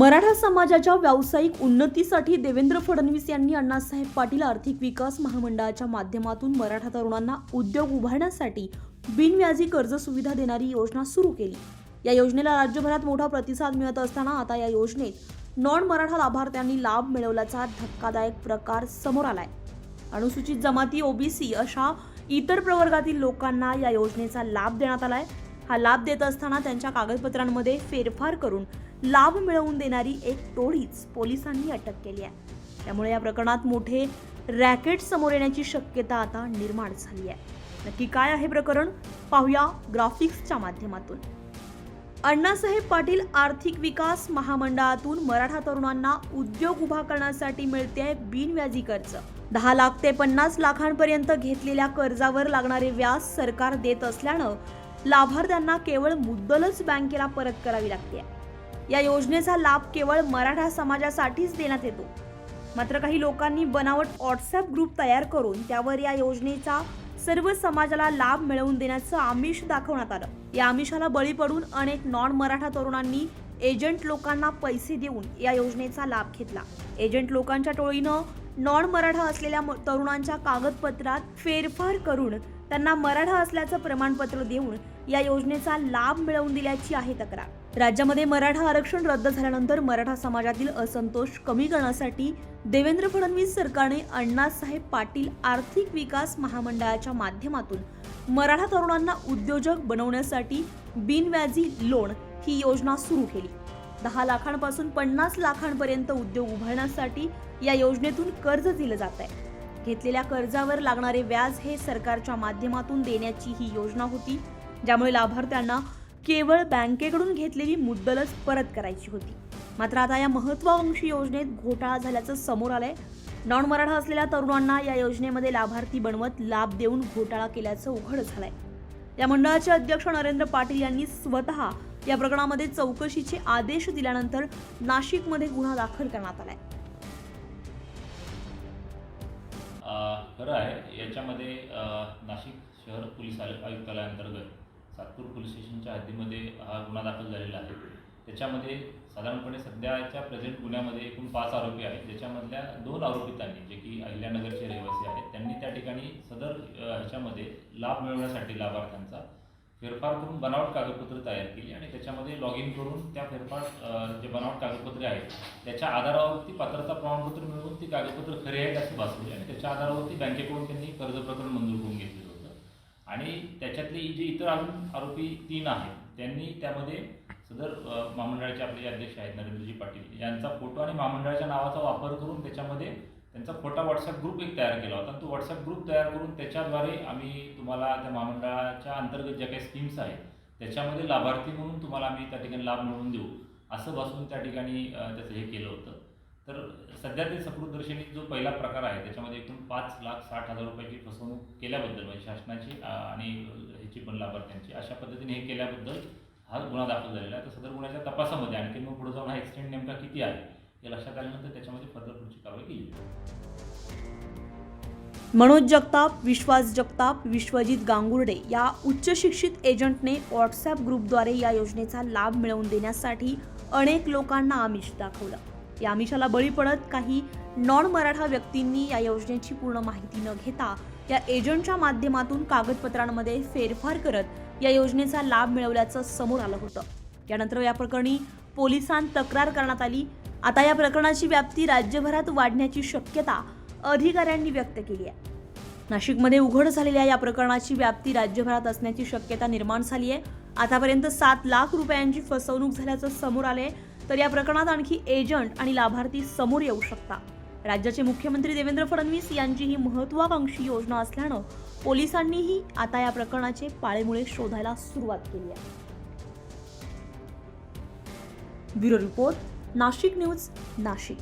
मराठा समाजाच्या व्यावसायिक उन्नतीसाठी देवेंद्र फडणवीस यांनी अण्णासाहेब पाटील आर्थिक विकास महामंडळाच्या माध्यमातून मराठा तरुणांना उद्योग उभारण्यासाठी बिनव्याजी कर्ज सुविधा देणारी योजना सुरू केली. या योजनेला राज्यभरात मोठा प्रतिसाद मिळत असताना आता या योजनेत नॉन मराठा लाभार्थ्यांनी लाभ मिळवल्याचा धक्कादायक प्रकार समोर आलाय. अनुसूचित जमाती ओबीसी अशा इतर प्रवर्गातील लोकांना या योजनेचा लाभ देण्यात आलाय. हा लाभ देत असताना त्यांच्या कागदपत्रांमध्ये फेरफार करून लाभ मिळवून देणारी एक टोळीच पोलिसांनी अटक केली आहे. त्यामुळे या प्रकरणात मोठे रॅकेट समोर येण्याची शक्यता आता निर्माण झाली आहे. नक्की काय आहे प्रकरण? पाहूया ग्राफिक्सच्या माध्यमातून. अण्णासाहेब पाटील आर्थिक विकास महामंडळातून मराठा तरुणांना उद्योग उभा करण्यासाठी मिळते बिनव्याजी कर्ज. दहा लाख ते पन्नास लाखांपर्यंत घेतलेल्या कर्जावर लागणारे व्याज सरकार देत असल्यानं लाभार्थ्यांना केवळ मुद्दलच बँकेला परत करावी लागते. या योजनेचा लाभ केवळ मराठा समाजासाठीच देण्यात येतो. मात्र काही लोकांनी बनावट व्हॉट्सअप ग्रुप तयार करून त्यावर या योजनेचा सर्व समाजाला लाभ मिळवून देण्याचं आमिष दाखवण्यात आलं. या आमिषाला बळी पडून अनेक नॉन मराठा तरुणांनी एजंट लोकांना पैसे देऊन या योजनेचा लाभ घेतला. एजंट लोकांच्या टोळीनं नॉन मराठा असलेल्या म- तरुणांच्या कागदपत्रात फेरफार करून त्यांना मराठा असल्याचं प्रमाणपत्र देऊन या योजनेचा लाभ मिळवून दिल्याची आहे तक्रार. राज्यामध्ये मराठा आरक्षण रद्द झाल्यानंतर मराठा समाजातील असंतोष कमी करण्यासाठी देवेंद्र फडणवीस सरकारने अण्णासाहेब पाटील आर्थिक विकास महामंडळाच्या माध्यमातून मराठा तरुणांना उद्योजक बनवण्यासाठी बिनव्याजी लोन ही योजना सुरू केली. दहा लाखांपासून पन्नास लाखांपर्यंत उद्योग उभारण्यासाठी या योजनेतून कर्ज दिलं जात आहे. घेतलेल्या कर्जावर लागणारे व्याज हे सरकारच्या माध्यमातून देण्याची ही योजना होती ज्यामुळे लाभार्थ्यांना केवळ बँकेकडून घेतलेली मुद्दलच परत करायची होती. मात्र आता या महत्वाकांक्षी योजनेत घोटाळा झाल्याचं समोर आलंय. नॉन मराठा असलेल्या तरुणांना या योजनेमध्ये लाभार्थी बनवत लाभ देऊन घोटाळा केल्याचं उघड झालंय. या मंडळाचे अध्यक्ष नरेंद्र पाटील यांनी स्वतः या प्रकरणामध्ये चौकशीचे आदेश दिल्यानंतर नाशिकमध्ये गुन्हा दाखल करण्यात आलाय. खरं आहे याच्यामध्ये नाशिक शहर पोलीस आयु- आयुक्तालयाअंतर्गत सातपूर पोलीस स्टेशनच्या हद्दीमध्ये हा गुन्हा दाखल झालेला आहे. त्याच्यामध्ये साधारणपणे सध्याच्या प्रेझेंट गुन्ह्यामध्ये एकूण पाच आरोपी आहेत. ज्याच्यामधल्या दोन आरोपितांनी जे की अहिल्यानगरचे रहिवासी आहेत त्यांनी त्या ठिकाणी सदर ह्याच्यामध्ये लाभ मिळवण्यासाठी लाभार्थ्यांचा फेरफार करून बनावट कागदपत्र तयार केली आणि त्याच्यामध्ये लॉग इन करून त्या फेरफार जे बनावट कागदपत्रे आहेत त्याच्या आधारावरती पात्रता प्रमाणपत्र मिळवून ती कागदपत्र खरे आहेत असं भासवली आणि त्याच्या आधारावरती बँकेकडून त्यांनी कर्ज प्रकरण मंजूर करून घेतलेलं होतं. आणि त्याच्यातले जे इतर अजून आरोपी तीन आहेत त्यांनी त्यामध्ये सदर महामंडळाचे आपले जे अध्यक्ष आहेत नरेंद्रजी पाटील यांचा फोटो आणि महामंडळाच्या नावाचा वापर करून त्याच्यामध्ये त्यांचा खोटा व्हॉट्सअप ग्रुप एक तयार केला होता. तो व्हॉट्सअप ग्रुप तयार करून त्याच्याद्वारे आम्ही तुम्हाला त्या महामंडळाच्या अंतर्गत ज्या काही स्कीम्स आहेत त्याच्यामध्ये लाभार्थी म्हणून तुम्हाला आम्ही त्या ठिकाणी लाभ मिळवून देऊ असं बसून त्या ठिकाणी त्याचं हे केलं होतं. तर सध्या ते सकृतदर्शनी जो पहिला प्रकार आहे त्याच्यामध्ये एकूण पाच लाख साठ हजार रुपयाची फसवणूक केल्याबद्दल म्हणजे शासनाची आणि ह्याची पण लाभार्थ्यांची अशा पद्धतीने हे केल्याबद्दल हा गुन्हा दाखल झालेला आहे. तर सदर गुन्ह्याच्या तपासामध्ये आणखी मग पुढे जाऊन हा एक्सिडेंट नेमका किती आहे? हे लक्षात आल्यानंतर त्याच्यामध्ये फर्दर पुढची कारवाई केली मनोज जगताप विश्वास जगताप विश्वजित गांगुर्डे या उच्च शिक्षित एजंटने व्हॉट्सअप ग्रुपद्वारे या योजनेचा लाभ मिळवून देण्यासाठी अनेक लोकांना आमिष दाखवलं. या आमिषाला बळी पडत काही नॉन मराठा व्यक्तींनी या योजनेची पूर्ण माहिती न घेता या एजंटच्या माध्यमातून कागदपत्रांमध्ये फेरफार करत या योजनेचा लाभ मिळवल्याचं समोर आलं होतं. यानंतर या प्रकरणी पोलिसांत तक्रार करण्यात आली. आता या प्रकरणाची व्याप्ती राज्यभरात वाढण्याची शक्यता अधिकाऱ्यांनी व्यक्त केली आहे. नाशिकमध्ये उघड झालेल्या या प्रकरणाची व्याप्ती राज्यभरात असण्याची शक्यता निर्माण झाली आहे. आतापर्यंत सात लाख रुपयांची फसवणूक झाल्याचं समोर आले तर या प्रकरणात आणखी एजंट आणि लाभार्थी समोर येऊ शकता. राज्याचे मुख्यमंत्री देवेंद्र फडणवीस यांची ही महत्वाकांक्षी योजना असल्यानं पोलिसांनीही आता या प्रकरणाचे पाळेमुळे शोधायला सुरुवात केली आहे. Bureau report. Nashik news Nashik.